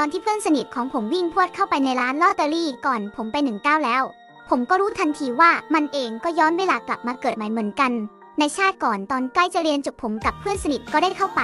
อนที่เพื่อนสนิทของผมวิ่งพวดเข้าไปในร้านลอตเตอรี่ก่อนผมไปหนึ่งก้าวแล้ว ผมก็รู้ทันทีว่ามันเองก็ย้อนเวลากลับมาเกิดใหม่เหมือนกัน ในชาติก่อนตอนใกล้จะเรียนจบผมกับเพื่อนสนิทก็ได้เข้าไป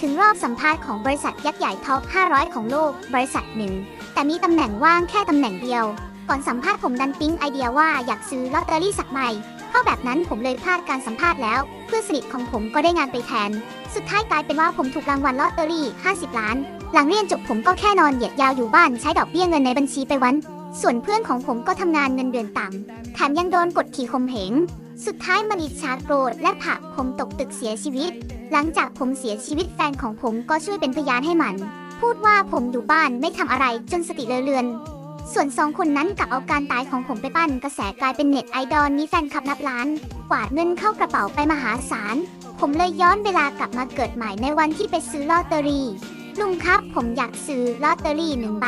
ถึงรอบสัมภาษณ์ของบริษัทยักษ์ใหญ่ท็อป 500 ของโลก บริษัทหนึ่ง แต่มีตำแหน่งว่างแค่ตำแหน่งเดียว ก่อนสัมภาษณ์ผมดันปิ๊งไอเดียว่าอยากซื้อลอตเตอรี่สักใบเพราะแบบนั้นผมเลยพลาดการสัมภาษณ์แล้ว เพื่อนสนิทของผมก็ได้งานไปแทน สุดท้ายกลายเป็นว่าผมถูกรางวัลลอตเตอรี่ 50 ล้าน หลังเรียนจบผมก็แค่นอนเหยียดยาวอยู่บ้านใช้ดอกเบี้ยเงินในบัญชีไปวัน ส่วนเพื่อนของผมก็ทำงานเงินเดือนต่ำแถมยังโดนกดขี่ข่มเหง สุดท้ายมันอิจฉาโกรธและผักผมตกตึกเสียชีวิต หลังจากผมเสียชีวิตแฟนของผมก็ช่วยเป็นพยานให้มัน พูดว่าผมอยู่บ้านไม่ทำอะไรจนสติเลอเลือน ส่วนสองคนนั้นกลับเอาการตายของผมไปปั้นกระแสกลายเป็นเน็ตไอดอลมีแฟนคลับนับล้าน กวาดเงินเข้ากระเป๋าไปมหาศาล ผมเลยย้อนเวลากลับมาเกิดใหม่ในวันที่ไปซื้อลอตเตอรี่ ลุงครับ ผมอยากซื้อลอตเตอรี่หนึ่งใบ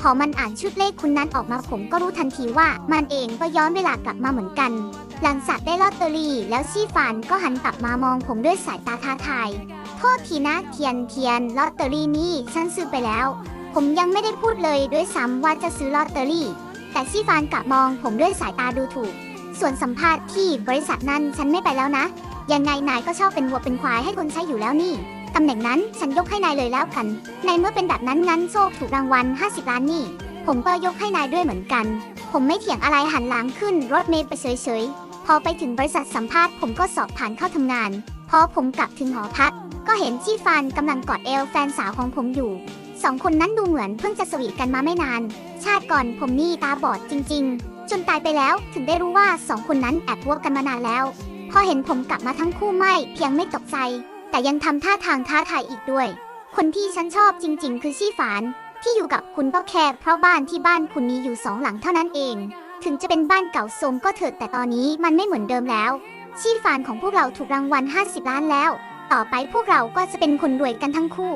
พอมันอ่านชุดเลขคุณนั้นออกมาผมก็รู้ทันทีว่ามันเองก็ย้อนเวลากลับมาเหมือนกัน หลังจากได้ลอตเตอรี่ แล้วชี่ฟานก็หันกลับมามองผมด้วยสายตาท้าทาย โทษทีนะเทียนเทียนลอตเตอรี่นี่ฉันซื้อไปแล้ว ผมยังไม่ได้พูดเลยด้วยซ้ำว่าจะซื้อลอตเตอรี่ แต่ชี่ฟานกลับมองผมด้วยสายตาดูถูก ส่วนสัมภาษณ์ที่บริษัทนั้นฉันไม่ไปแล้วนะ ยังไงนายก็ชอบเป็นวัวเป็นควายให้คนใช้อยู่แล้วนี่ ตำแหน่งนั้นฉันยกให้นายเลยแล้วกัน ในเมื่อเป็นแบบนั้นงั้นโชคถูกรางวัล 50 ล้านนี่ ผมก็ยกให้นายด้วยเหมือนกัน ผมไม่เถียงอะไรหันหลังขึ้นรถเมล์ไปเฉยๆ พอไปถึงบริษัทสัมภาษณ์ผมก็สอบผ่านเข้าทำงาน พอผมกลับถึงหอพัก ก็เห็นชี่ฟานกำลังกอดเอวแฟนสาวของผมอยู่ สองคนนั้นดูเหมือนเพิ่งจะสวีทกันมาไม่นาน ชาติก่อนผมนี่ตาบอดจริง ๆ จนตายไปแล้วถึงได้รู้ว่าสองคนนั้นแอบวัวกันมานานแล้ว พอเห็นผมกลับมาทั้งคู่ไม่เพียงไม่ตกใจ แต่ยังทำท่าทางท้าทายอีกด้วย คนที่ฉันชอบจริง ๆ คือชี่ฝาน ที่อยู่กับคุณก็แค่เพราะบ้านที่บ้านคุณมีอยู่สองหลังเท่านั้นเอง ถึงจะเป็นบ้านเก่าโทรมก็เถิดแต่ตอนนี้มันไม่เหมือนเดิมแล้ว ชี่ฝานของพวกเราถูกรางวัล 50 ล้านแล้ว ต่อไปพวกเราก็จะเป็นคนรวยกันทั้งคู่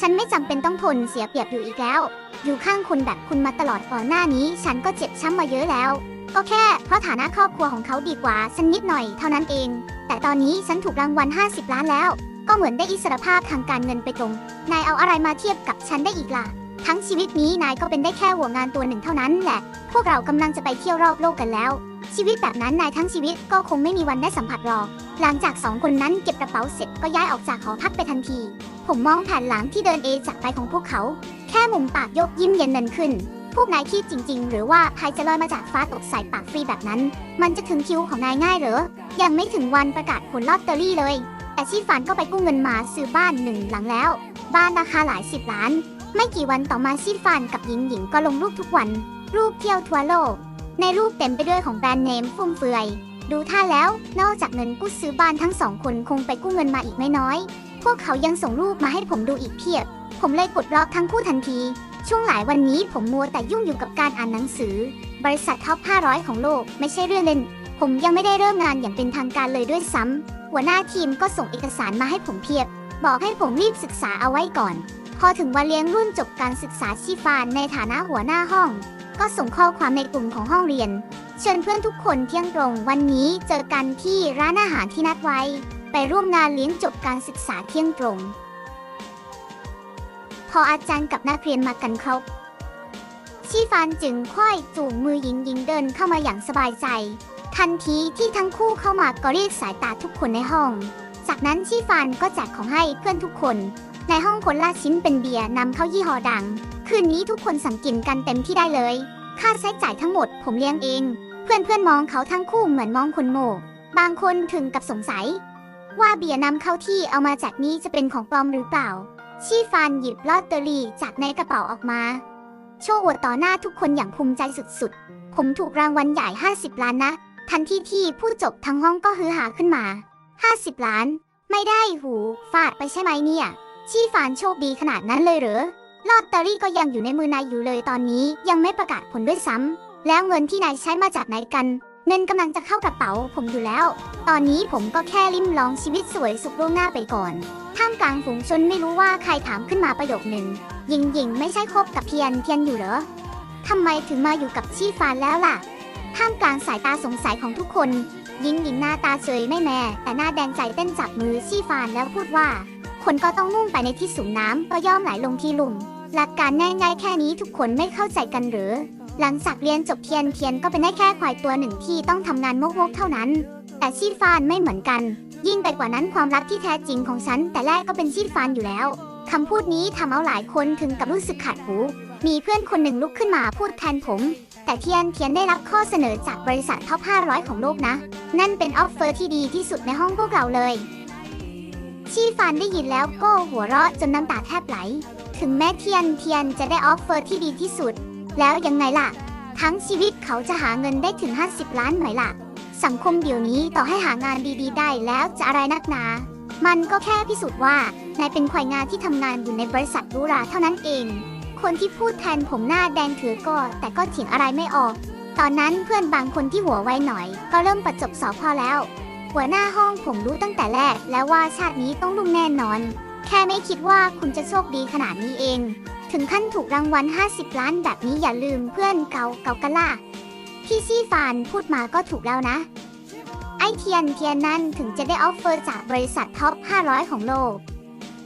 ฉันไม่จำเป็นต้องทนเสียเปรียบอยู่อีกแล้ว อยู่ข้างคนแบบคุณมาตลอดก่อนหน้านี้ ฉันก็เจ็บช้ำมาเยอะแล้วก็แค่เพราะฐานะครอบครัวของเขาดีกว่าสันนิดหน่อยเท่านั้นเอง แต่ตอนนี้ฉันถูกรางวัล 50 ล้านแล้ว ก็เหมือนได้อิสรภาพทางการเงินไปตรง นายเอาอะไรมาเทียบกับฉันได้อีกล่ะ ทั้งชีวิตนี้นายก็เป็นได้แค่หัวงานตัวหนึ่งเท่านั้นแหละ พวกเรากำลังจะไปเที่ยวรอบโลกกันแล้ว ชีวิตแบบนั้นนายทั้งชีวิตก็คงไม่มีวันได้สัมผัสหรอก หลังจากสองคนนั้นเก็บกระเป๋าเสร็จก็ย้ายออกจากหอพักไปทันที ผมมองแผ่นหลังที่เดินเอจากไปของพวกเขา แค่มุมปากยกยิ้มเย็นนันขึ้นพวกนายคิดจริง ๆ หรือว่าใครจะลอยมาจากฟ้าตกใส่ปากฟรีแบบนั้น มันจะถึงคิวของนายง่ายเหรอ ยังไม่ถึงวันประกาศผลลอตเตอรี่เลย แต่ชีฟานก็ไปกู้เงินมาซื้อบ้านหนึ่งหลังแล้ว บ้านราคาหลายสิบล้าน ไม่กี่วันต่อมาชีฟานกับหญิงหญิงก็ลงรูปทุกวัน รูปเที่ยวทั่วโลก ในรูปเต็มไปด้วยของแบรนด์เนมฟุ่มเฟือย ดูท่าแล้วนอกจากเงินกู้ซื้อบ้านทั้งสองคนคงไปกู้เงินมาอีกไม่น้อย พวกเขายังส่งรูปมาให้ผมดูอีกเพียบ ผมเลยกดล็อกทั้งคู่ทันที ช่วงหลายวันนี้ผมมัวแต่ยุ่งอยู่กับการอ่านหนังสือ บริษัทท็อป 500 ของโลกไม่ใช่เรื่องเล่น ผมยังไม่ได้เริ่มงานอย่างเป็นทางการเลยด้วยซ้ำ หัวหน้าทีมก็ส่งเอกสารมาให้ผมเพียบ บอกให้ผมรีบศึกษาเอาไว้ก่อน พอถึงวันเลี้ยงรุ่นจบการศึกษาชีฟานในฐานะหัวหน้าห้อง ก็ส่งข้อความในกลุ่มของห้องเรียน เชิญเพื่อนทุกคนเที่ยงตรงวันนี้เจอกันที่ร้านอาหารที่นัดไว้ ไปร่วมงานเลี้ยงจบการศึกษาเที่ยงตรง พออาจารย์กับนักเรียนมากันครบชีฟานจึงค่อยจูงมือหญิงหญิงเดินเข้ามาอย่างสบายใจ ทันทีที่ทั้งคู่เข้ามาก็เรียกสายตาทุกคนในห้อง จากนั้นชีฟานก็แจกของให้เพื่อนทุกคน ในห้องคนละชิ้นเป็นเบียร์นำเข้ายี่ห้อดัง คืนนี้ทุกคนสั่งกินกันเต็มที่ได้เลย ค่าใช้จ่ายทั้งหมดผมเลี้ยงเอง เพื่อนเพื่อนๆมองเขาทั้งคู่เหมือนมองคนโง่ บางคนถึงกับสงสัย ว่าเบียร์นำเข้าที่เอามาจากนี้จะเป็นของปลอมหรือเปล่า ชีฟานหยิบลอตเตอรี่จากในกระเป๋าออกมา โชว์อวดต่อหน้าทุกคนอย่างภูมิใจสุดๆ ผมถูกรางวัลใหญ่ 50 ล้านนะ ทันทีที่พูดจบทั้งห้องก็ฮือหาขึ้นมา 50 ล้าน ไม่ได้หูฟาดไปใช่ไหมเนี่ย ชีฟานโชคดีขนาดนั้นเลยเหรอลอตเตอรี่ก็ยังอยู่ในมือนายอยู่เลยตอนนี้ยังไม่ประกาศผลด้วยซ้ำแล้วเงินที่นายใช้มาจากไหนกัน เงินกำลังจะเข้ากระเป๋าผมอยู่แล้ว ตอนนี้ผมก็แค่ลิ้มลองชีวิตสวยสุขล่วงหน้าไปก่อน ท่ามกลางฝูงชนไม่รู้ว่าใครถามขึ้นมาประโยคหนึ่งหญิงหญิงไม่ใช่คบกับเพียนเพียนอยู่เหรอทำไมถึงมาอยู่กับชีฟานแล้วล่ะ ท่ามกลางสายตาสงสัยของทุกคนหญิงหญิงหน้าตาเฉยไม่แม่แต่หน้าแดงใจเต้นจับมือชีฟานแล้วพูดว่า คนก็ต้องมุ่งไปในที่สูงน้ำก็ย่อมไหลลงที่ลุ่ม หลักการง่ายๆแค่นี้ทุกคนไม่เข้าใจกันหรือ หลังจากเรียนจบเทียนเทียนก็เป็นได้แค่ควายตัวหนึ่งที่ต้องทำงานโมกๆเท่านั้น แต่ชีฟานไม่เหมือนกัน ยิ่งไปกว่านั้นความรักที่แท้จริงของฉัน แต่แรกก็เป็นชีฟานอยู่แล้วคำพูดนี้ทำเอาหลายคนถึงกับรู้สึกขัดหู มีเพื่อนคนหนึ่งลุกขึ้นมาพูดแทนผม แต่เทียนเทียนได้รับข้อเสนอจากบริษัทท็อป 500 ของโลกนะ นั่นเป็นออฟเฟอร์ที่ดีที่สุดในห้องพวกเราเลย ชีฟานได้ยินแล้วก็หัวเราะจนน้ำตาแทบไหล ถึงแม้เทียนเทียนจะได้ออฟเฟอร์ที่ดีที่สุด แล้วยังไงล่ะ ทั้งชีวิตเขาจะหาเงินได้ถึง 50 ล้านไหมล่ะ สังคมเดี๋ยวนี้ต่อให้หางานดีๆ ได้แล้วจะอะไรนักหนา มันก็แค่พิสูจน์ว่านายเป็นควายงานที่ทำงานอยู่ในบริษัทรูราเท่านั้นเอง คนที่พูดแทนผมหน้าแดงถือก็แต่ก็เถียงอะไรไม่ออก ตอนนั้นเพื่อนบางคนที่หัวไวหน่อย ก็เริ่มประจบสอพอแล้ว หัวหน้าห้องผมรู้ตั้งแต่แรก แล้วว่าชาตินี้ต้องลุ่งแน่นอน แค่ไม่คิดว่าคุณจะโชคดีขนาดนี้เอง ถึงขั้นถูกรางวัล 50 ล้านแบบนี้อย่าลืมเพื่อนเกาเกากันล่ะพี่ซี่ฟานพูดมาก็ถูกแล้วนะ ไอเทียนเทียนนั่นถึงจะได้ออฟเฟอร์จากบริษัทท็อป 500 ของโลก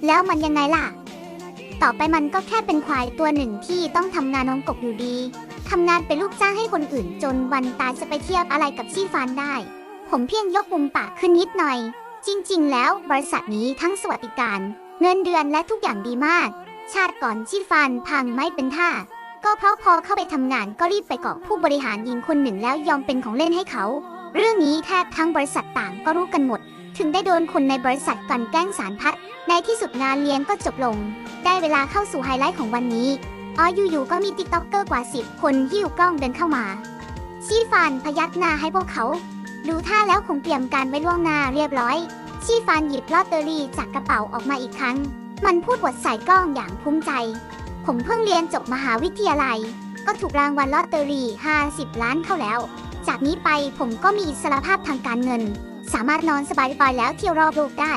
แล้วมันยังไงล่ะ ต่อไปมันก็แค่เป็นควายตัวหนึ่งที่ต้องทำงานนองกบอยู่ดีทำงานเป็นลูกจ้างให้คนอื่นจนวันตายจะไปเทียบอะไรกับชี่ฟานได้ ผมเพียงยกมุมปากขึ้นนิดหน่อย จริง ๆ แล้วบริษัทนี้ทั้งสวัสดิการ เงินเดือนและทุกอย่างดีมาก ชาติก่อนชี่ฟานพังไม่เป็นท่า ก็เพราะพอเข้าไปทำงานก็รีบไปเกาะผู้บริหารหญิงคนหนึ่งแล้วยอมเป็นของเล่นให้เขา เรื่องนี้แทบทั้งบริษัทต่างก็รู้กันหมด ถึงได้โดนคนในบริษัทกลันแกล้งสารพัด ในที่สุดงานเลี้ยงก็จบลง ได้เวลาเข้าสู่ไฮไลท์ของวันนี้อ๋ออยู่ๆก็มีติ๊กต็อกเกอร์กว่าสิบคนหิ้วกล้องเดินเข้ามา ชีฟานพยักหน้าให้พวกเขา ดูท่าแล้วคงเตรียมการไว้ล่วงหน้าเรียบร้อย ชีฟานหยิบลอตเตอรี่จากกระเป๋าออกมาอีกครั้ง มันพูดบทใส่กล้องอย่างภูมิใจ ผมเพิ่งเรียนจบมหาวิทยาลัย ก็ถูกรางวัลลอตเตอรี่ 50 ล้านเข้าแล้ว จากนี้ไปผมก็มีอิสรภาพทางการเงิน สามารถนอนสบายๆแล้วเที่ยวรอบโลกได้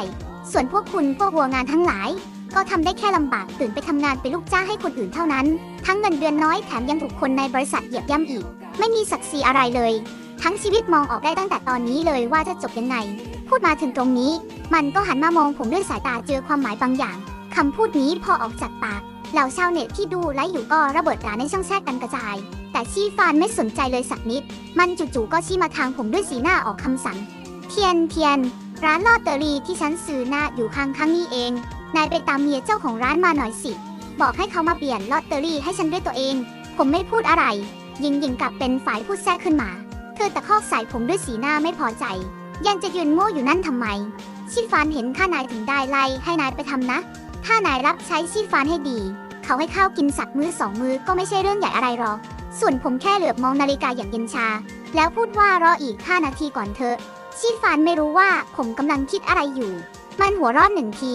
ส่วนพวกคุณพวกวัวงานทั้งหลาย ก็ทำได้แค่ลำบากตื่นไปทำงานเป็นลูกจ้างให้คนอื่นเท่านั้น ทั้งเงินเดือนน้อยแถมยังถูกคนในบริษัทเหยียบย่ำอีก ไม่มีศักดิ์ศรีอะไรเลย ทั้งชีวิตมองออกได้ตั้งแต่ตอนนี้เลยว่าจะจบยังไง พูดมาถึงตรงนี้ มันก็หันมามองผมด้วยสายตาเจอความหมายบางอย่างคำพูดนี้พอออกจากปากเหล่าชาวเน็ตที่ดูไลฟ์อยู่ก็ระเบิดด่าในช่องแชทกันกระจาย แต่ชีฟานไม่สนใจเลยสักนิด มันจู่ๆก็ชี้มาทางผมด้วยสีหน้าออกคำสั่ง เทียนเทียน ร้านลอตเตอรี่ที่ฉันซื้อหน้าอยู่ข้างข้างนี้เอง นายไปตามเมียเจ้าของร้านมาหน่อยสิ บอกให้เขามาเปลี่ยนลอตเตอรี่ให้ฉันด้วยตัวเอง ผมไม่พูดอะไร ยิงยิงกลับเป็นฝ่ายพูดแทรกขึ้นมา เธอตะคอกใส่ผมด้วยสีหน้าไม่พอใจ ยังจะยืนโง่อยู่นั่นทำไมชิฟานเห็นข้านายถึงได้ไล่ให้นายไปทำนะ ถ้านายรับใช้ชิฟานให้ดี เขาให้ข้าวกินสักมือสองมือก็ไม่ใช่เรื่องใหญ่อะไรหรอก ส่วนผมแค่เหลือบมองนาฬิกาอย่างเย็นชา แล้วพูดว่ารออีก5นาทีก่อนเถอะ ชีฟานไม่รู้ว่าผมกำลังคิดอะไรอยู่ มันหัวเร้อนหนึ่งที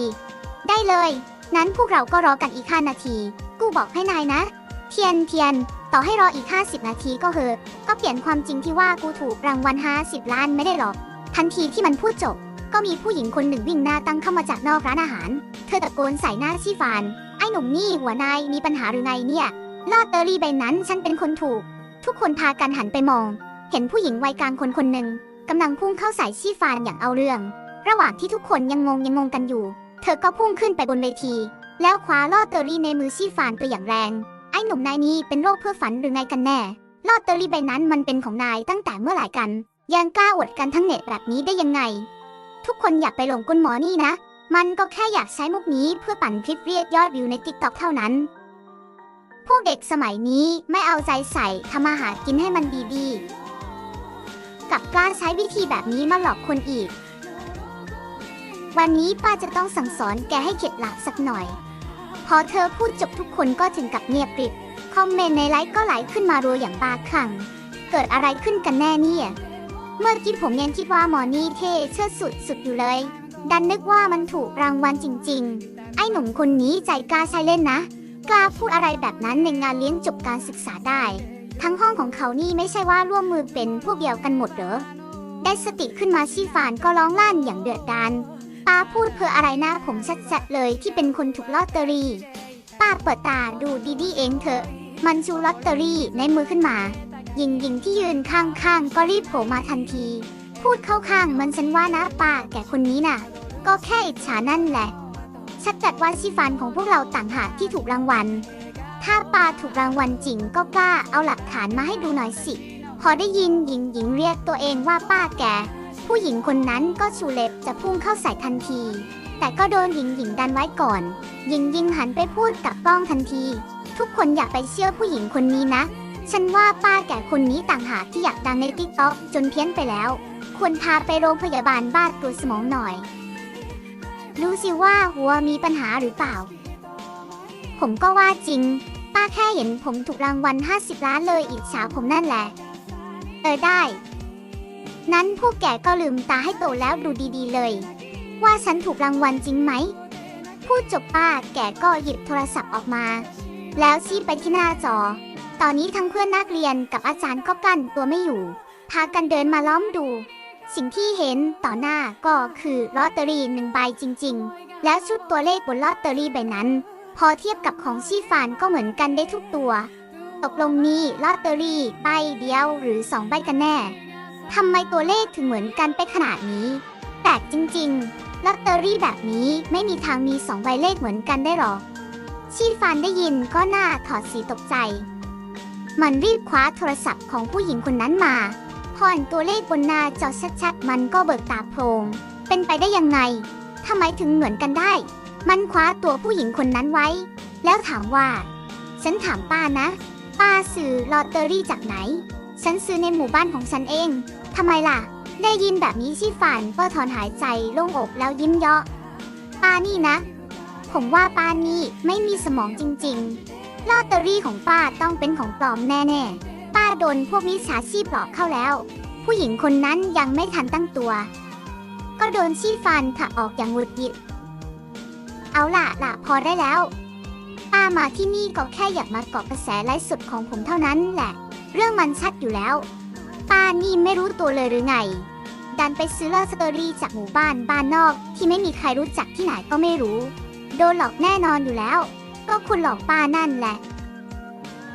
ได้เลย นั้นพวกเราก็รอกันอีก5นาที กูบอกให้นายนะ เทียนเทียน ต่อให้รออีก 50 นาทีก็เหอะ ก็เปลี่ยนความจริงที่ว่ากูถูกรางวัล50 ล้านไม่ได้หรอก ทันทีที่มันพูดจบ ก็มีผู้หญิงคนหนึ่งวิ่งหน้าตั้งเข้ามาจากนอกร้านอาหาร เธอตะโกนใส่หน้าชีฟาน ไอ้หนุ่มนี่หัวนายมีปัญหาหรือไงเนี่ย ลอตเตอรี่ใบนั้นฉันเป็นคนถูก ทุกคนพากันหันไปมอง เห็นผู้หญิงวัยกลางคนคนหนึ่ง กำลังพุ่งเข้าใส่ชีฟานอย่างเอาเรื่อง ระหว่างที่ทุกคนยังงงยังงงกันอยู่ เธอก็พุ่งขึ้นไปบนเวที แล้วคว้าลอตเตอรี่ในมือชีฟานไปอย่างแรง ไอ้หนุ่มนายนี้เป็นโรคเพ้อฝันหรือไงกันแน่ ลอตเตอรี่ใบนั้นมันเป็นของนายตั้งแต่เมื่อไหร่กัน ยังกล้าอวดกันทั้งเน็ตแบบนี้ได้ยังไง ทุกคนอยากไปหลงกลหมอนี่นะ มันก็แค่อยากใช้มุกนี้เพื่อปั่นคลิปเรียกยอดวิวในติ๊กต็อกเท่านั้นพวกเด็กสมัยนี้ไม่เอาใจใส่ทำอาหารกินให้มันดีๆ กับกล้าใช้วิธีแบบนี้มาหลอกคนอีก วันนี้ป้าจะต้องสั่งสอนแกให้เข็ดหลาบสักหน่อย พอเธอพูดจบทุกคนก็ถึงกับเงียบกริบ คอมเมนต์ในไลฟ์ก็ไหลขึ้นมารัวอย่างบาคลั่ง เกิดอะไรขึ้นกันแน่เนี่ย เมื่อกี้ผมยังคิดว่าหมอนี่เท่เชิดสุดสุดอยู่เลย ดันนึกว่ามันถูกรางวัลจริง ๆ ไอ้หนุ่มคนนี้ใจกล้าใช้เล่นนะ กล้าพูดอะไรแบบนั้นในงานเลี้ยงจบการศึกษาได้ ทั้งห้องของเขานี่ไม่ใช่ว่าร่วมมือเป็นพวกเดียวกันหมดเหรอ ได้สติขึ้นมาชีฟานก็ร้องลั่นอย่างเดือดดาลป้าพูดเพื่ออะไรนะผมชัดๆเลยที่เป็นคนถูกลอตเตอรี่ป้าเปิดตาดูดีๆเองเถอะ มันชูลอตเตอรี่ในมือขึ้นมา หญิงหญิงที่ยืนข้างๆ ก็รีบโผล่มาทันที พูดเข้าข้างมันฉันว่านะป้าแก่คนนี้น่ะ ก็แค่อิจฉานั่นแหละชัดจัดว่าชีฟานของพวกเราต่างหากที่ถูกรางวัล ถ้าป้าถูกรางวัลจริงก็กล้าเอาหลักฐานมาให้ดูหน่อยสิ พอได้ยินหญิงหญิงเรียกตัวเองว่าป้าแก ผู้หญิงคนนั้นก็ชูเล็บจะพุ่งเข้าใส่ทันที แต่ก็โดนหญิงหญิงดันไว้ก่อน หญิงหญิงหันไปพูดกับกล้องทันที ทุกคนอยากไปเชื่อผู้หญิงคนนี้นะ ฉันว่าป้าแก่คนนี้ต่างหากที่อยากดังในติ๊กต็อกจนเพี้ยนไปแล้ว ควรพาไปโรงพยาบาลบ้าตรวจสมองหน่อย รู้สิว่าหัวมีปัญหาหรือเปล่าผมก็ว่าจริง ป้าแค่เห็นผมถูกรางวัล 50 ล้านเลยอิจฉาผมนั่นแหละ เออได้ นั้นผู้แก่ก็ลืมตาให้โตแล้วดูดีๆเลย ว่าฉันถูกรางวัลจริงไหม พูดจบป้าแก่ก็หยิบโทรศัพท์ออกมา แล้วชี้ไปที่หน้าจอ ตอนนี้ทั้งเพื่อนนักเรียนกับอาจารย์ก็กั้นตัวไม่อยู่ พากันเดินมาล้อมดู สิ่งที่เห็นต่อหน้าก็คือลอตเตอรี่หนึ่งใบจริง ๆ แล้วชุดตัวเลขบนลอตเตอรี่ใบนั้น พอเทียบกับของชีฟานก็เหมือนกันได้ทุกตัว ตกลงนี่ลอตเตอรี่ใบเดียวหรือสองใบกันแน่ทำไมตัวเลขถึงเหมือนกันไปขนาดนี้แปลกจริงๆลอตเตอรี่แบบนี้ไม่มีทางมีสองใบเลขเหมือนกันได้หรอกชีฟานได้ยินก็หน้าถอดสีตกใจ มันรีบคว้าโทรศัพท์ของผู้หญิงคนนั้นมาพอนตัวเลขบนหน้าจอชัดๆ มันก็เบิกตาโพรงเป็นไปได้ยังไงทำไมถึงเหมือนกันได้ มันคว้าตัวผู้หญิงคนนั้นไว้ แล้วถามว่า ฉันถามป้านะ ป้าซื้อลอตเตอรี่จากไหน ฉันซื้อในหมู่บ้านของฉันเองทำไมล่ะ ได้ยินแบบนี้ชีฟานก็ถอนหายใจโล่งอกแล้วยิ้มเยาะป้านี่นะ ผมว่าป้านี่ไม่มีสมองจริงๆลอตเตอรี่ของป้าต้องเป็นของปลอมแน่ๆ ป้าโดนพวกมิจฉาชีพหลอกเข้าแล้ว ผู้หญิงคนนั้นยังไม่ทันตั้งตัว ก็โดนชี่ฟันผลักออกอย่างหงุดหงิด เอาล่ะล่ะพอได้แล้วป้ามาที่นี่ก็แค่อยากมาเกาะกระแสไลฟ์สดของผมเท่านั้นแหละ เรื่องมันชัดอยู่แล้ว ป้านี่ไม่รู้ตัวเลยหรือไง ดันไปซื้อเลอตเตอรี่จากหมู่บ้านบ้านนอก ที่ไม่มีใครรู้จักที่ไหนก็ไม่รู้ โดนหลอกแน่นอนอยู่แล้ว ก็คุณหลอกป้านั่นแหละ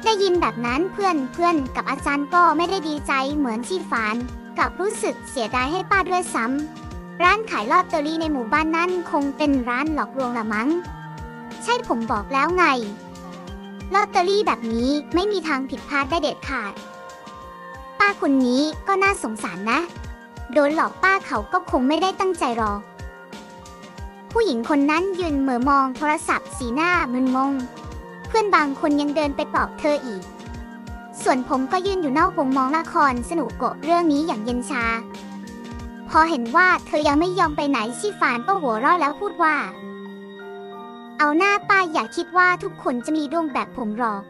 ได้ยินแบบนั้นเพื่อนเพื่อนกับอาจารย์ก็ไม่ได้ดีใจเหมือนที่ฟานกลับรู้สึกเสียดายให้ป้าด้วยซ้ำ ร้านขายลอตเตอรี่ในหมู่บ้านนั้นคงเป็นร้านหลอกลวงละมั้ง ใช่ผมบอกแล้วไง ลอตเตอรี่แบบนี้ไม่มีทางผิดพลาดได้เด็ดขาด ป้าคนนี้ก็น่าสงสารนะ โดนหลอกป้าเขาก็คงไม่ได้ตั้งใจหรอก ผู้หญิงคนนั้นยืนเหม่อมองโทรศัพท์สีหน้ามึนงง เพื่อนบางคนยังเดินไปปลอบเธออีก ส่วนผมก็ยืนอยู่นอกวงมองละครสนุกโกะเรื่องนี้อย่างเย็นชา พอเห็นว่าเธอยังไม่ยอมไปไหนชิฟานก็หัวเราะแล้วพูดว่า เอาหน้าป้าอย่าคิดว่าทุกคนจะมีดวงแบบผมหรอก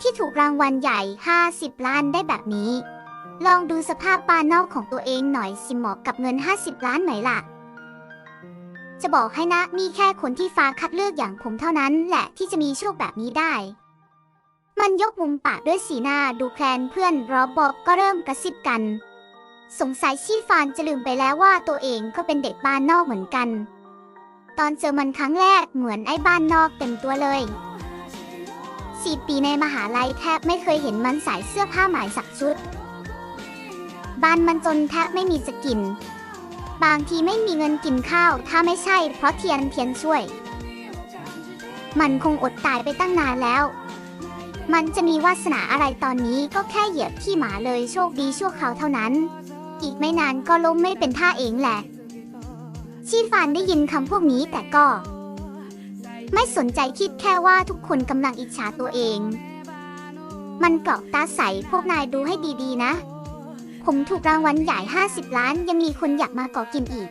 ที่ถูกรางวัลใหญ่ 50 ล้านได้แบบนี้ ลองดูสภาพป้านอกของตัวเองหน่อยสิเหมาะกับเงิน 50 ล้านไหมล่ะ จะบอกให้นะมีแค่คนที่ฟ้าคัดเลือกอย่างผมเท่านั้นแหละที่จะมีโชคแบบนี้ได้มันยกมุมปากด้วยสีหน้าดูแคลนเพื่อนรอบอกก็เริ่มกระซิบกัน สงสัยชีฟานจะลืมไปแล้วว่าตัวเองก็เป็นเด็กบ้านนอกเหมือนกัน ตอนเจอมันครั้งแรกเหมือนไอ้บ้านนอกเต็มตัวเลยสี่ปีในมหาลัยแทบไม่เคยเห็นมันใส่เสื้อผ้าหมายสักชุด บ้านมันจนแทบไม่มีจะกิน บางทีไม่มีเงินกินข้าว ถ้าไม่ใช่เพราะเทียนเทียนช่วย มันคงอดตายไปตั้งนานแล้ว มันจะมีวาสนาอะไรตอนนี้ก็แค่เหยียบขี้หมาเลยโชคดีชั่วคราวเท่านั้น อีกไม่นานก็ล้มไม่เป็นท่าเองแหละ ชีฟานได้ยินคำพวกนี้แต่ก็ ไม่สนใจคิดแค่ว่าทุกคนกำลังอิจฉาตัวเอง มันเกรอกตาใสพวกนายดูให้ดีๆนะ ผมถูกรางวัลใหญ่ 50 ล้านยังมีคนอยากมาก่อกินอีก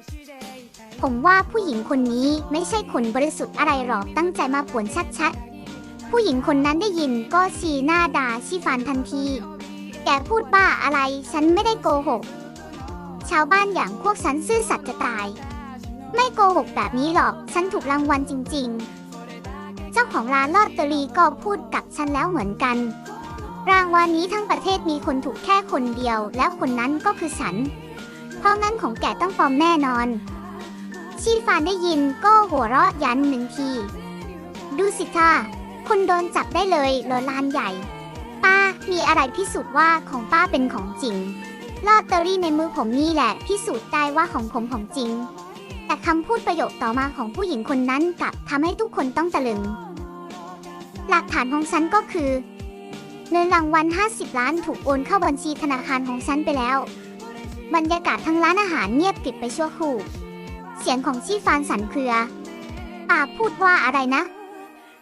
ผมว่าผู้หญิงคนนี้ไม่ใช่คนบริสุทธิ์อะไรหรอกตั้งใจมาป่วนชัดๆ ผู้หญิงคนนั้นได้ยินก็ชี้หน้าด่าชีฟานทันที แกพูดบ้าอะไรฉันไม่ได้โกหก ชาวบ้านอย่างพวกฉันซื่อสัตย์จะตาย ไม่โกหกแบบนี้หรอก ฉันถูกรางวัลจริง ๆ เจ้าของร้านลอตเตอรี่ก็พูดกับฉันแล้วเหมือนกัน รางวัลนี้ทั้งประเทศมีคนถูกแค่คนเดียว แล้วคนนั้นก็คือฉัน เพราะงั้นของแกต้องปลอมแน่นอน ชีฟานได้ยินก็หัวเราะยันหนึ่งที ดูสิท่าคุณโดนจับได้เลยโลลานใหญ่ ป้ามีอะไรพิสูจน์ว่าของป้าเป็นของจริง ลอตเตอรี่ในมือผมนี่แหละ พิสูจน์ได้ว่าของผมของจริง แต่คำพูดประโยคต่อมาของผู้หญิงคนนั้นกลับทำให้ทุกคนต้องตะลึง หลักฐานของฉันก็คือเงินรางวัล 50 ล้านถูกโอนเข้าบัญชีธนาคารของฉันไปแล้ว บรรยากาศทั้งร้านอาหารเงียบกริบไปชั่วครู่ เสียงของชีฟานสันเครือป่าพูดว่าอะไรนะ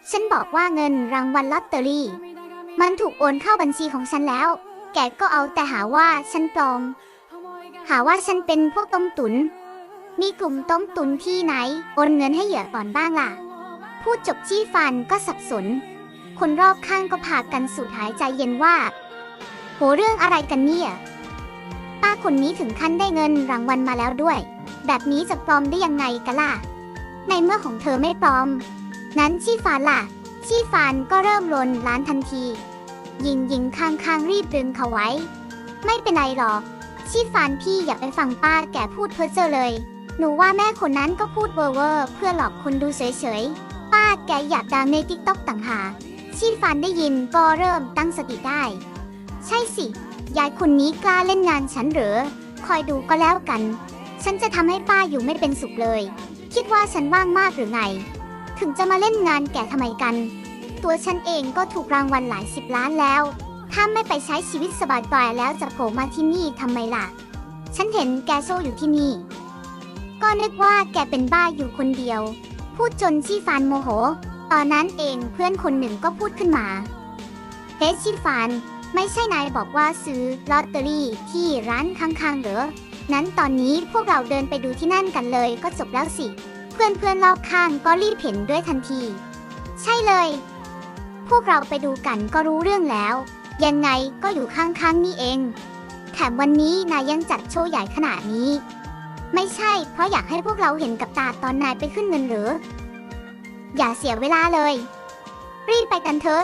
ฉันบอกว่าเงินรางวัลลอตเตอรี่ มันถูกโอนเข้าบัญชีของฉันแล้ว แกก็เอาแต่หาว่าฉันปลอม หาว่าฉันเป็นพวกต้มตุน มีกลุ่มต้มตุนที่ไหน โอนเงินให้เหยื่อก่อนบ้างล่ะ พูดจบชี้ฟันก็สับสน คนรอบข้างก็พากันสูดหายใจเย็นว่า โหเรื่องอะไรกันเนี่ย ป้าคนนี้ถึงขั้นได้เงินรางวัลมาแล้วด้วย แบบนี้จะปลอมได้ยังไงกันล่ะ ในเมื่อของเธอไม่ปลอม นั้นชีฟานล่ะชีฟานก็เริ่มลนร้านทันที ยิงยิงข้างๆรีบดึงเขาไว้ ไม่เป็นไรหรอก ชีฟานพี่อย่าไปฟังป้าแกพูดเพ้อเจ้อเลย หนูว่าแม่คนนั้นก็พูดเวอร์เวอร์เพื่อหลอกคนดูเฉยๆ ป้าแกอยากดังในติ๊กต็อกต่างหากชีฟานได้ยินก็เริ่มตั้งสติได้ ใช่สิ ยายคนนี้กล้าเล่นงานฉันเหรอ คอยดูก็แล้วกัน ฉันจะทำให้ป้าอยู่ไม่เป็นสุขเลย คิดว่าฉันว่างมากหรือไง ถึงจะมาเล่นงานแกทำไมกัน ตัวฉันเองก็ถูกรางวัลหลายสิบล้านแล้ว ถ้าไม่ไปใช้ชีวิตสบายๆแล้วจะโผล่มาที่นี่ทำไมล่ะ ฉันเห็นแกโซอยู่ที่นี่ ก็นึกว่าแกเป็นบ้าอยู่คนเดียว พูดจนชีฟานโมโห ตอนนั้นเองเพื่อนคนหนึ่งก็พูดขึ้นมาเฮ้ชีฟานไม่ใช่นายบอกว่าซื้อลอตเตอรี่ที่ร้านข้างๆเหรอ นั้นตอนนี้พวกเราเดินไปดูที่นั่นกันเลยก็จบแล้วสิ เพื่อนเพื่อนๆรอบข้างก็รีบเห็นด้วยทันที ใช่เลย พวกเราไปดูกันก็รู้เรื่องแล้ว ยังไงก็อยู่ข้างๆนี่เอง แถมวันนี้นายยังจัดโชว์ใหญ่ขนาดนี้ ไม่ใช่ เพราะอยากให้พวกเราเห็นกับตาตอนนายไปขึ้นเงินหรือ อย่าเสียเวลาเลย รีบไปกันเถอะ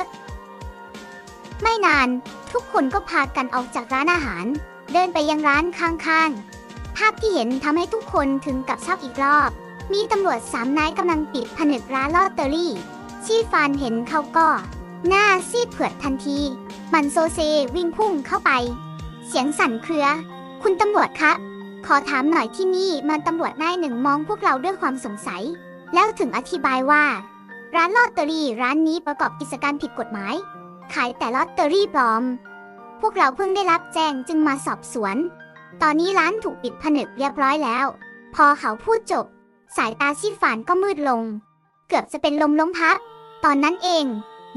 ไม่นานทุกคนก็พากันออกจากร้านอาหาร เดินไปยังร้านข้างๆ ภาพที่เห็นทำให้ทุกคนถึงกับชอกอีกรอบ มีตำรวจสามนายกำลังปิดผนึกร้านลอตเตอรี่ ชีฟานเห็นเขาก็ หน้าซีดเผือดทันที มันโซเซวิ่งพุ่งเข้าไป เสียงสั่นเครือ คุณตำรวจคะ ขอถามหน่อยที่นี่มันตำรวจนายหนึ่งมองพวกเราด้วยความสงสัย แล้วถึงอธิบายว่า ร้านลอตเตอรี่ร้านนี้ประกอบกิจการผิดกฎหมาย ขายแต่ลอตเตอรี่ปลอม พวกเราเพิ่งได้รับแจ้งจึงมาสอบสวน ตอนนี้ร้านถูกปิดผนึกเรียบร้อยแล้ว พอเขาพูดจบ สายตาชีฝานก็มืดลง เกือบจะเป็นลมล้มพับ ตอนนั้นเอง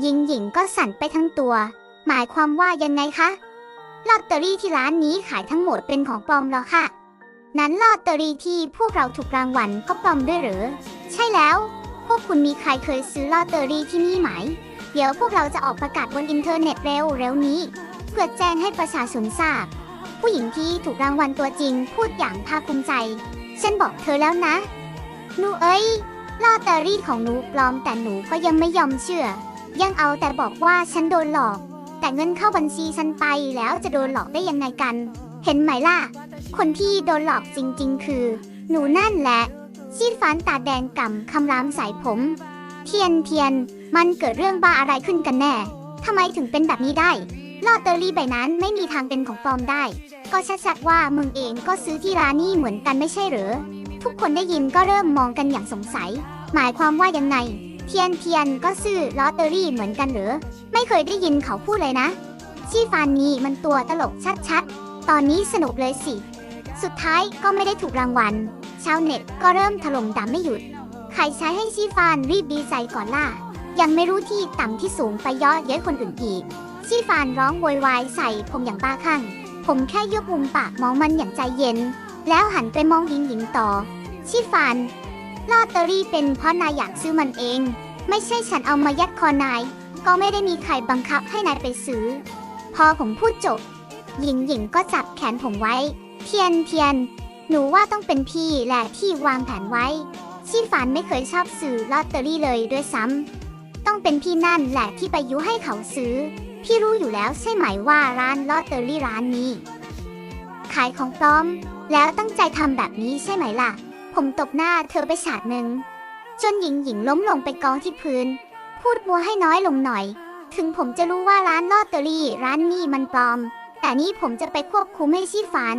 ยิงหญิงก็สั่นไปทั้งตัว หมายความว่ายังไงคะลอตเตอรี่ที่ร้านนี้ขายทั้งหมดเป็นของปลอมแล้วค่ะนั้นลอตเตอรี่ที่พวกเราถูกรางวัลก็ปลอมด้วยหรือ ใช่แล้ว พวกคุณมีใครเคยซื้อลอตเตอรี่ที่นี่ไหม เดี๋ยวพวกเราจะออกประกาศบนอินเทอร์เน็ตเร็วเร็วนี้ เพื่อแจ้งให้ประชาชนทราบ ผู้หญิงที่ถูกรางวัลตัวจริงพูดอย่างภาคภูมิใจ ฉันบอกเธอแล้วนะ นูเอ้ย ลอตเตอรี่ของหนูปลอมแต่หนูก็ยังไม่ยอมเชื่อ ยังเอาแต่บอกว่าฉันโดนหลอก แต่เงินเข้าบัญชีฉันไปแล้วจะโดนหลอกได้ยังไงกัน เห็นไหมล่ะ คนที่โดนหลอกจริง ๆ คือ หนูนั่นแหละชีดฟันตาแดงก่ำคำรามใส่ผม เทียนเทียน มันเกิดเรื่องบ้าอะไรขึ้นกันแน่ทำไมถึงเป็นแบบนี้ได้ลอตเตอรี่ใบนั้นไม่มีทางเป็นของปลอมได้ ก็ชัดๆว่ามึงเองก็ซื้อที่ร้านนี้เหมือนกันไม่ใช่หรือ ทุกคนได้ยินก็เริ่มมองกันอย่างสงสัย หมายความว่ายังไง เทียนเทียนก็ซื้อลอตเตอรี่เหมือนกันหรือ ไม่เคยได้ยินเขาพูดเลยนะ ชี่ฟานนี้มันตัวตลกชัดๆ ตอนนี้สนุกเลยสิ สุดท้ายก็ไม่ได้ถูกรางวัล ชาวเน็ตก็เริ่มถล่มด่าไม่หยุด ใครใช้ให้ชี่ฟานรีบดีใจก่อนล่ะ ยังไม่รู้ที่ต่ำที่สูงไปย่อเย้ยคนอื่นอีกชี่ฟานร้องโวยวายใส่ผมอย่างบ้าคลั่ง ผมแค่ยกมุมปากมองมันอย่างใจเย็น แล้วหันไปมองหญิงหญิงต่อชีฟานลอตเตอรี่เป็นเพราะนายอยากซื้อมันเอง ไม่ใช่ฉันเอามายัดคอนาย ก็ไม่ได้มีใครบังคับให้นายไปซื้อ พอผมพูดจบ หญิงหญิงก็จับแขนผมไว้ เทียนเทียน หนูว่าต้องเป็นพี่แหละที่วางแผนไว้ชีฟานไม่เคยชอบซื้อลอตเตอรี่เลยด้วยซ้ำต้องเป็นพี่นั่นแหละที่ไปยุให้เขาซื้อ พี่รู้อยู่แล้วใช่ไหมว่าร้านลอตเตอรี่ร้านนี้ ขายของปลอม แล้วตั้งใจทำแบบนี้ใช่ไหมล่ะ ผมตบหน้าเธอไปฉาดหนึ่งจนหญิงหญิงล้มลงไปกองที่พื้น พูดมัวให้น้อยลงหน่อย ถึงผมจะรู้ว่าร้านลอตเตอรี่ร้านนี้มันปลอม แต่นี่ผมจะไปควบคุมให้ชีฟาน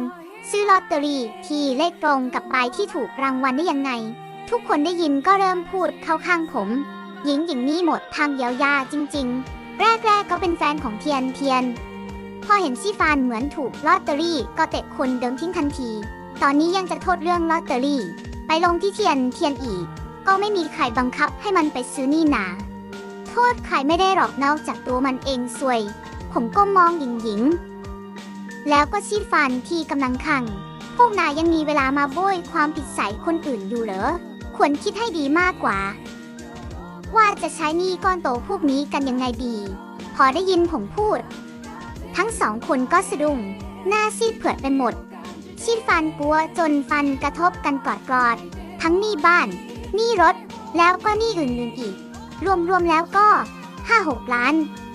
ซื้อลอตเตอรี่ที่เลขตรงกับใบที่ถูกรางวัลได้ยังไง ทุกคนได้ยินก็เริ่มพูดเข้าข้างผม หญิงหญิงนี่หมดทางเยียวยาจริง ๆ แรกๆก็เป็นแฟนของเทียนเทียน พอเห็นซี่ฟานเหมือนถูกลอตเตอรี่ก็เตะคนเดิมทิ้งทันที ตอนนี้ยังจะโทษเรื่องลอตเตอรี่ ไปลงที่เทียนเทียนอีก ก็ไม่มีใครบังคับให้มันไปซื้อนี่นา โทษใครไม่ได้หรอกนอกจากตัวมันเองซวย ผมก็มองหญิงหญิง แล้วก็ชี้ฟันที่กำลังขัง พวกนายยังมีเวลามาโบยความผิดใส่คนอื่นอยู่เหรอ ควรคิดให้ดีมากกว่า ว่าจะใช้หนี้ก้อนโตพวกนี้กันยังไงดี พอได้ยินผมพูด ทั้งสองคนก็สะดุ้งหน้าซีดเผือดไปหมด ชีดฟันกลัวจนฟันกระทบกันกอดกอด ทั้งหนี้บ้าน หนี้รถ แล้วก็หนี้อื่นๆอีก รวมๆแล้วก็5-6ล้าน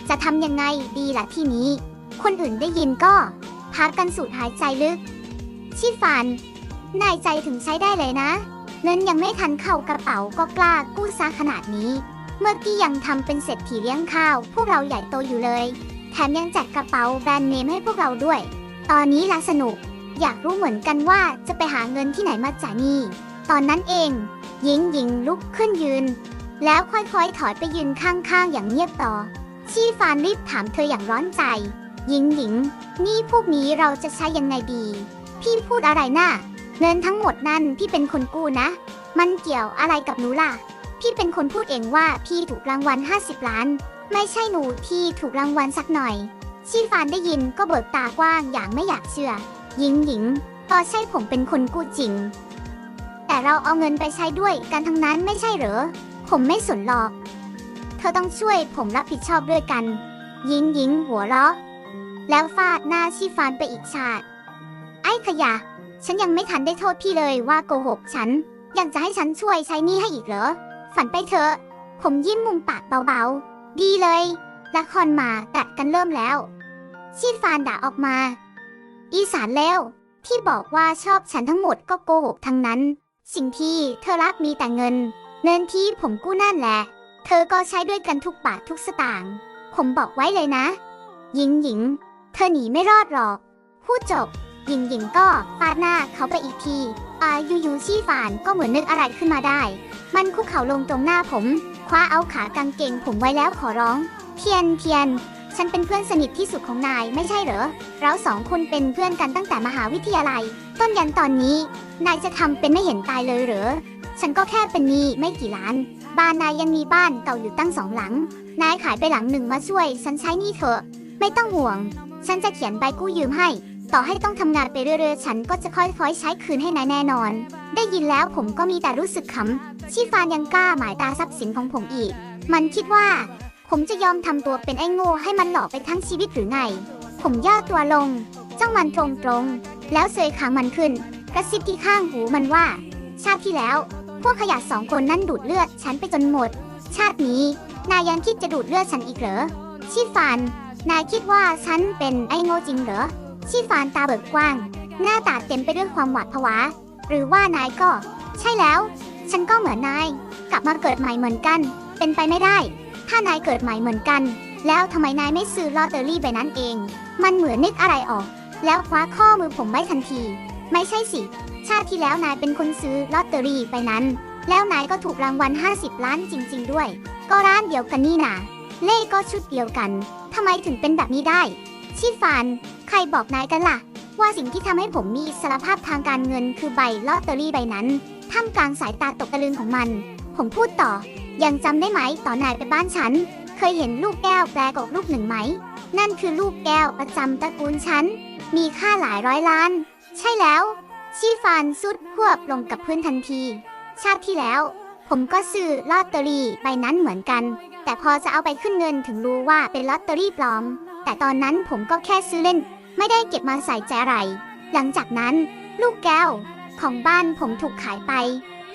จะทำยังไงดีล่ะที่นี้ คนอื่นได้ยินก็พักกันสูดหายใจลึก ชีฟัน นายใจถึงใช้ได้เลยนะ เงินยังไม่ทันเข้ากระเป๋าก็กล้ากู้ซะขนาดนี้ เมื่อกี้ยังทำเป็นเศรษฐีเลี้ยงข้าว พวกเราใหญ่โตอยู่เลย แถมยังจัดกระเป๋าแบรนด์เนมให้พวกเราด้วย ตอนนี้ละสนุก อยากรู้เหมือนกันว่าจะไปหาเงินที่ไหนมาจ่ายหนี้ ตอนนั้นเองหญิงหญิงลุกขึ้นยืน แล้วค่อยๆถอยไปยืนข้างๆ อย่างเงียบต่อ ชีฟานรีบถามเธออย่างร้อนใจ หญิงหญิง นี่พวกนี้เราจะใช้ยังไงดี พี่พูดอะไรนะ่ะเงินทั้งหมดนั่นพี่เป็นคนกู้นะ มันเกี่ยวอะไรกับหนูล่ะ พี่เป็นคนพูดเองว่าพี่ถูกรางวัล 50 ล้าน ไม่ใช่หนูที่ถูกรางวัลสักหน่อย ชีฟานได้ยินก็เบิกตากว้างอย่างไม่อยากเชื่อ หญิงหญิงพอใช่ผมเป็นคนกู้จริง แต่เราเอาเงินไปใช้ด้วยกันทั้งนั้นไม่ใช่เหรอ ผมไม่สนหรอก เธอต้องช่วยผมรับผิดชอบด้วยกันหญิงหญิงหัวเราะ แล้วฟาดหน้าชีฟานไปอีกฉาด ไอ้ขยะ ฉันยังไม่ทันได้โทษพี่เลยว่าโกหกฉัน ยังจะให้ฉันช่วยใช้นี้ให้อีกเหรอ ฝันไปเถอะ ผมยิ้มมุมปากเบาๆ ดีเลย ละครมาตัดกันเริ่มแล้ว ชีฟานด่าออกมา อีสานแล้ว ที่บอกว่าชอบฉันทั้งหมดก็โกหกทั้งนั้น สิ่งที่เธอรักมีแต่เงิน เงินที่ผมกู้นั่นแหละ เธอก็ใช้ด้วยกันทุกบาททุกสตางค์ผมบอกไว้เลยนะ หญิงหญิง เธอหนีไม่รอดหรอก พูดจบ หญิงหญิงก็ฟาดหน้าเขาไปอีกทีอายูยูชี่ฝานก็เหมือนนึกอะไรขึ้นมาได้ มันคุกเข่าลงตรงหน้าผม คว้าเอาขากางเกงผมไว้แล้วขอร้อง เทียนเทียน ฉันเป็นเพื่อนสนิทที่สุดของนายไม่ใช่เหรอ เราสองคนเป็นเพื่อนกันตั้งแต่มหาวิทยาลัย ต้นยันตอนนี้ นายจะทำเป็นไม่เห็นตายเลยเหรอ ฉันก็แค่เป็นหนี้ไม่กี่ล้าน บ้านนายยังมีบ้านเก่าอยู่ตั้งสองหลัง นายขายไปหลังหนึ่งมาช่วย ฉันใช้หนี้เถอะ ไม่ต้องห่วง ฉันจะเขียนใบกู้ยืมให้ ต่อให้ต้องทำงานไปเรื่อยๆ ฉันก็จะค่อยๆใช้คืนให้นายแน่นอน ได้ยินแล้วผมก็มีแต่รู้สึกขำชีฟานยังกล้าหมายตาทรัพย์สินของผมอีก มันคิดว่า ผมจะยอมทำตัวเป็นไอ้โง่ให้มันหลอกไปทั้งชีวิตหรือไง ผมย่อตัวลง จ้องมันตรงๆ แล้วเสยขางมันขึ้น กระซิบที่ข้างหูมันว่า ชาติที่แล้ว พวกขยะสองคนนั้นดูดเลือดฉันไปจนหมด ชาตินี้นายยังคิดจะดูดเลือดฉันอีกเหรอชีฟานนายคิดว่าฉันเป็นไอ้โง่จริงเหรอ ชีฟานตาเบิกกว้าง หน้าตาเต็มไปด้วยความหวาดผวา หรือว่านายก็ ใช่แล้ว ฉันก็เหมือนนาย กลับมาเกิดใหม่เหมือนกัน เป็นไปไม่ได้ ถ้านายเกิดใหม่เหมือนกัน แล้วทำไมนายไม่ซื้อลอตเตอรี่ใบนั้นเอง มันเหมือนนึกอะไรออก แล้วคว้าข้อมือผมไว้ทันที ไม่ใช่สิ ชาติที่แล้วนายเป็นคนซื้อลอตเตอรี่ใบนั้น แล้วนายก็ถูกรางวัล 50 ล้านจริง ๆ ด้วย ก็ร้านเดียวกันนี่นาเลขก็ชุดเดียวกันทำไมถึงเป็นแบบนี้ได้ชีฟาน ใครบอกนายกันล่ะ ว่าสิ่งที่ทำให้ผมมีอิสรภาพทางการเงินคือใบลอตเตอรี่ใบนั้นท่ามกลางสายตาตกตะลึงของมัน ผมพูดต่อ ยังจำได้ไหมตอนนายไปบ้านฉัน เคยเห็นลูกแก้วแปลกลูกหนึ่งไหม นั่นคือลูกแก้วประจำตระกูลฉัน มีค่าหลายร้อยล้าน ใช่แล้ว ชีฟานสุดหวบลงกับพื้นทันที ชาติที่แล้ว ผมก็ซื้อลอตเตอรี่ใบนั้นเหมือนกัน แต่พอจะเอาไปขึ้นเงินถึงรู้ว่าเป็นลอตเตอรี่ปลอม แต่ตอนนั้นผมก็แค่ซื้อเล่น ไม่ได้เก็บมาใส่ใจอะไร หลังจากนั้น ลูกแก้ว ของบ้านผมถูกขายไป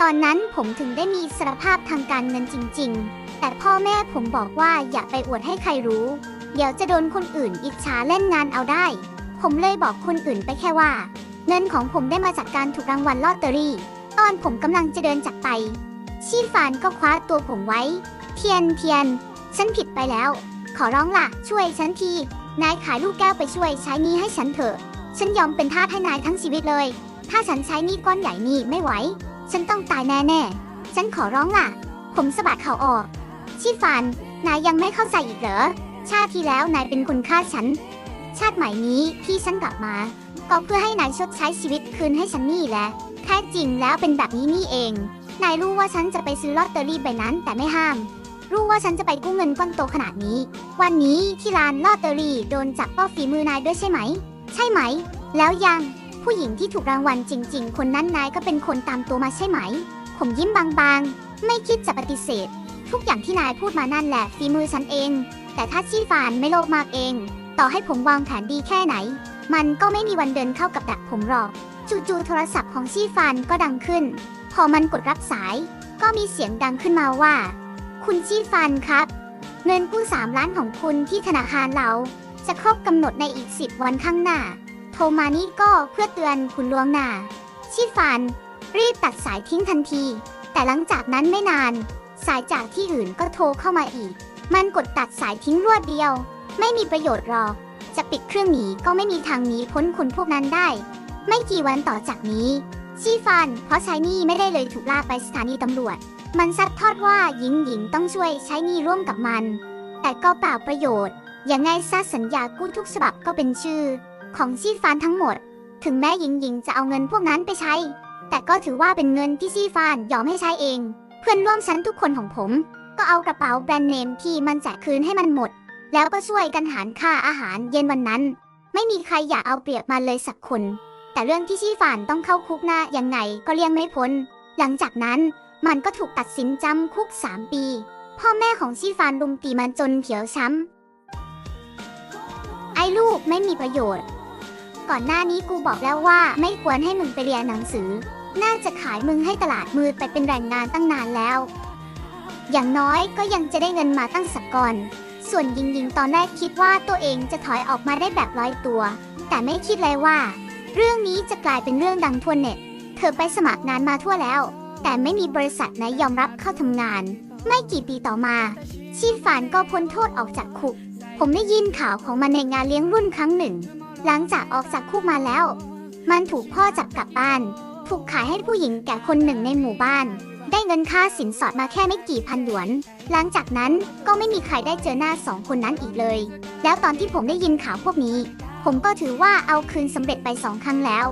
ตอนนั้นผมถึงได้มีอิสรภาพทางการเงินจริง ๆ แต่พ่อแม่ผมบอกว่าอย่าไปอวดให้ใครรู้ เดี๋ยวจะโดนคนอื่นอิจฉาเล่นงานเอาได้ ผมเลยบอกคนอื่นไปแค่ว่า เงินของผมได้มาจากการถูกรางวัลลอตเตอรี่ ตอนผมกำลังจะเดินจากไป ชีฟานก็คว้าตัวผมไว้ เทียนเทียน ฉันผิดไปแล้ว ขอร้องล่ะ ช่วยฉันที นายขายลูกแก้วไปช่วยใช้นี้ให้ฉันเถอะ ฉันยอมเป็นทาสให้นายทั้งชีวิตเลย ถ้าฉันใช้นี้ก้อนใหญ่นี้ไม่ไหว ฉันต้องตายแน่ๆฉันขอร้องล่ะ ผมสะบัดเข่าออก ชีฟานนายยังไม่เข้าใจอีกเหรอ ชาติที่แล้วนายเป็นคนฆ่าฉัน ชาติใหม่นี้ที่ฉันกลับมา ก็เพื่อให้นายชดใช้ชีวิตคืนให้ฉันนี่แหละ แท้จริงแล้วเป็นแบบนี้นี่เอง นายรู้ว่าฉันจะไปซื้อลอตเตอรี่ใบนั้นแต่ไม่ห้าม รู้ว่าฉันจะไปกู้เงินก้อนโตขนาดนี้ วันนี้ที่ร้านลอตเตอรี่โดนจับเป้าฝีมือนายด้วยใช่ไหม ใช่ไหม แล้วยังผู้หญิงที่ถูกรางวัลจริง ๆ คนนั้นนายก็เป็นคนตามตัวมาใช่ไหม ผมยิ้มบางๆ ไม่คิดจะปฏิเสธ ทุกอย่างที่นายพูดมานั่นแหละฝีมือฉันเอง แต่ถ้าชีฟานไม่โลภมากเอง ต่อให้ผมวางแผนดีแค่ไหน มันก็ไม่มีวันเดินเข้ากับดักผมหรอกจู่ๆโทรศัพท์ของชีฟานก็ดังขึ้น พอมันกดรับสาย ก็มีเสียงดังขึ้นมาว่า คุณชีฟานครับ เงินกู้สามล้านของคุณที่ธนาคารเรา จะครบกำหนดในอีกสิบวันข้างหน้า โทรมานี่ก็เพื่อเตือนคุณล่วงหน้า ชีฟานรีบตัดสายทิ้งทันที แต่หลังจากนั้นไม่นาน สายจากที่อื่นก็โทรเข้ามาอีก มันกดตัดสายทิ้งรวดเดียว ไม่มีประโยชน์หรอก จะปิดเครื่องหนีก็ไม่มีทางหนีพ้นคนพวกนั้นได้ ไม่กี่วันต่อจากนี้ชีฟานเพราะชายนี่ไม่ได้เลยถูกลากไปสถานีตำรวจ มันซัดทอดว่าหญิงหญิงต้องช่วยใช้หนี้ร่วมกับมัน แต่ก็เปล่าประโยชน์ ยังไงซะสัญญากู้ทุกฉบับก็เป็นชื่อ ของชีฟานทั้งหมด ถึงแม้หญิงหญิงจะเอาเงินพวกนั้นไปใช้ แต่ก็ถือว่าเป็นเงินที่ชีฟานยอมให้ใช้เอง เพื่อนร่วมชั้นทุกคนของผม ก็เอากระเป๋าแบรนด์เนมที่มันแจกคืนให้มันหมด แล้วก็ช่วยกันหารค่าอาหารเย็นวันนั้น ไม่มีใครอยากเอาเปรียบมันเลยสักคน แต่เรื่องที่ชีฟานต้องเข้าคุกหน้ายังไงก็เลี่ยงไม่พ้น หลังจากนั้น มันก็ถูกตัดสินจำคุก 3 ปี พ่อแม่ของชีฟานลุมตีมันจนเขียวช้ำ ไอ้ลูกไม่มีประโยชน์ ก่อนหน้านี้กูบอกแล้วว่าไม่ควรให้มึงไปเรียนหนังสือ น่าจะขายมึงให้ตลาดมืดไปเป็นแรงงานตั้งนานแล้ว อย่างน้อยก็ยังจะได้เงินมาตั้งสักก่อน ส่วนยิงยิงตอนแรกคิดว่าตัวเองจะถอยออกมาได้แบบร้อยตัว แต่ไม่คิดเลยว่า เรื่องนี้จะกลายเป็นเรื่องดังทั่วเน็ต เธอไปสมัครงานมาทั่วแล้ว แต่ไม่มีบริษัทไหนยอมรับเข้าทำงาน ไม่กี่ปีต่อมา ชีฟานก็พ้นโทษออกจากคุก ผมได้ยินข่าวของมันในงานเลี้ยงรุ่นครั้งหนึ่ง หลังจากออกจากคุกมาแล้ว มันถูกพ่อจับกลับบ้าน ถูกขายให้ผู้หญิงแก่คนหนึ่งในหมู่บ้าน ได้เงินค่าสินสอดมาแค่ไม่กี่พันหยวน หลังจากนั้นก็ไม่มีใครได้เจอหน้าสองคนนั้นอีกเลย แล้วตอนที่ผมได้ยินข่าวพวกนี้ ผมก็ถือว่าเอาคืนสำเร็จไปสองครั้งแล้ว